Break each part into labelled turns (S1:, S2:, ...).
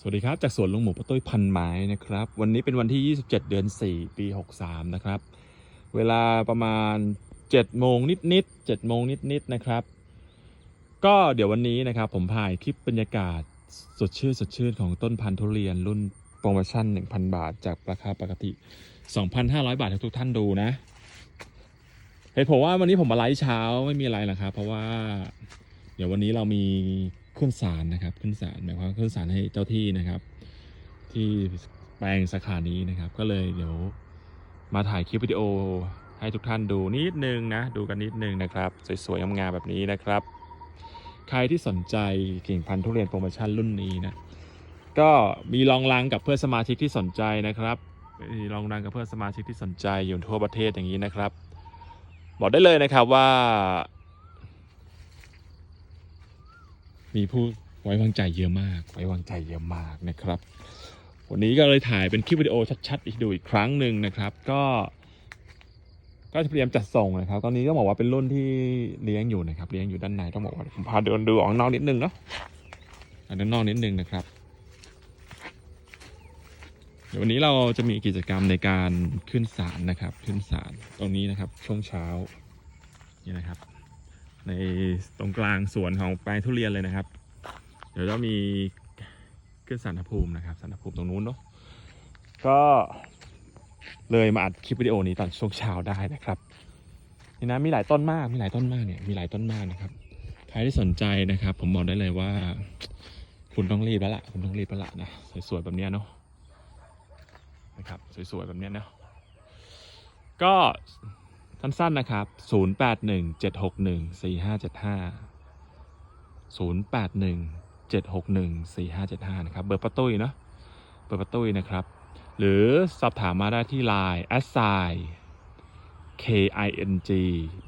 S1: สวัสดีครับ จากสวนลุงหมูปะตุ้ยพันไม้นะครับ วันนี้เป็นวันที่ 27 เดือน 4 ปี 63 นะครับ เวลาประมาณ 7 โมงนิดๆ7โมงนิดๆนะครับ ก็เดี๋ยววันนี้นะครับผมถ่ายคลิปบรรยากาศสดชื่นสดชื่นของต้นพันธุ์ทุเรียนรุ่นโปรโมชั่น 1,000 บาท จากราคาปกติ 2,500 บาทให้ทุกท่านดูนะเหตุผลว่าวันนี้ผมมาไลฟ์เช้าไม่มีอะไรหรอกครับเพราะว่า เดี๋ยววันนี้เรามี ขึ้นศาลนะครับ ขึ้นศาลหมายความขึ้นศาลให้เจ้าที่นะครับ ที่แปลงสาขานี้นะครับ ก็เลยเดี๋ยวมาถ่ายคลิปวิดีโอให้ทุกท่านดูนิดนึงนะ ดูกันนิดนึงนะครับ สวยๆงามๆแบบนี้นะครับ ใครที่สนใจกิ่งพันธุ์ทุเรียนโปรโมชั่นรุ่นนี้นะก็มีรองรังกับเพื่อนสมาชิกที่สนใจนะครับมีรองรังกับเพื่อนสมาชิกที่สนใจอยู่ทั่วประเทศอย่างนี้นะครับ บอกได้เลยนะครับว่า มีผู้ไว้วางใจเยอะมาก ไว้วางใจเยอะมากนะครับ วันนี้ก็เลยถ่ายเป็นคลิปวิดีโอชัดๆ อีกดูอีกครั้งหนึ่งนะครับ ก็ ก็จะพยายามจัดส่งนะครับ ตอนนี้ต้องบอกว่าเป็นรุ่นที่เลี้ยงอยู่นะครับ เลี้ยงอยู่ด้านในต้องบอกว่าผมพาเดินดูออกข้างนอกนิดนึงเนาะอะด้านนอกนิดนึงนะครับเดี๋ยววันนี้เราจะมีกิจกรรมในการขึ้นศาลนะครับ ขึ้นศาลตรงนี้นะครับ ช่วงเช้า ในตรงกลางสวนของแปลงทุเรียนเลยนะครับ เดี๋ยวจะมีขึ้นสารภูมินะครับสารภูมิตรงนู้นเนาะก็เลยมาอัดคลิปวิดีโอนี้ตอนช่วงเช้าได้นะครับนี่นะมีหลายต้นมากมีหลายต้นมากเนี่ยมีหลายต้นมากนะครับใครที่สนใจนะครับ ผมบอกได้เลยว่า คุณต้องรีบแล้วล่ะคุณต้องรีบแล้วล่ะนะสวยๆแบบเนี้ยเนาะนะครับสวยๆแบบเนี้ยเนาะก็ สั้นๆนะครับ 0817614575 0817614575 นะครับ เบอร์ประตุ้ยเนาะ เบอร์ประตุ้ยนะครับ หรือสอบถามมาได้ที่ Line assign k i n g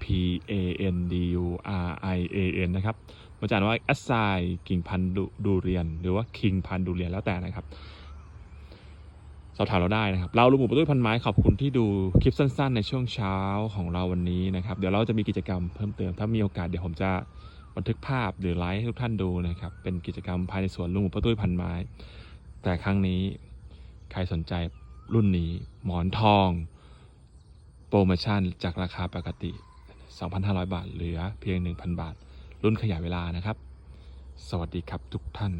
S1: p a n d u r i a n นะครับมาจากว่า assign กิ่งพันธุ์ดูดูเรียน หรือว่า king พันธุ์ดูเรียนแล้วแต่นะครับ สอบถามเราได้นะครับ เราลูกหมูประตุ้ยพันไม้ขอบคุณที่ดูคลิปสั้น ๆ ในช่วงเช้าของเราวันนี้นะครับ เดี๋ยวเราจะมีกิจกรรมเพิ่มเติม ถ้ามีโอกาสเดี๋ยวผมจะบันทึกภาพหรือไลฟ์ให้ทุกท่านดูนะครับ เป็นกิจกรรมภายในสวนลุงหมูประตุ้ยพันไม้ แต่ครั้งนี้ใครสนใจรุ่นนี้หมอนทอง โปรโมชั่นจากราคาปกติ 2,500 บาท เหลือเพียง 1,000 บาท รุ่นขยายเวลานะครับ สวัสดีครับทุกท่าน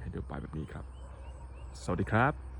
S1: ให้ดูไปแบบนี้ครับ สวัสดีครับ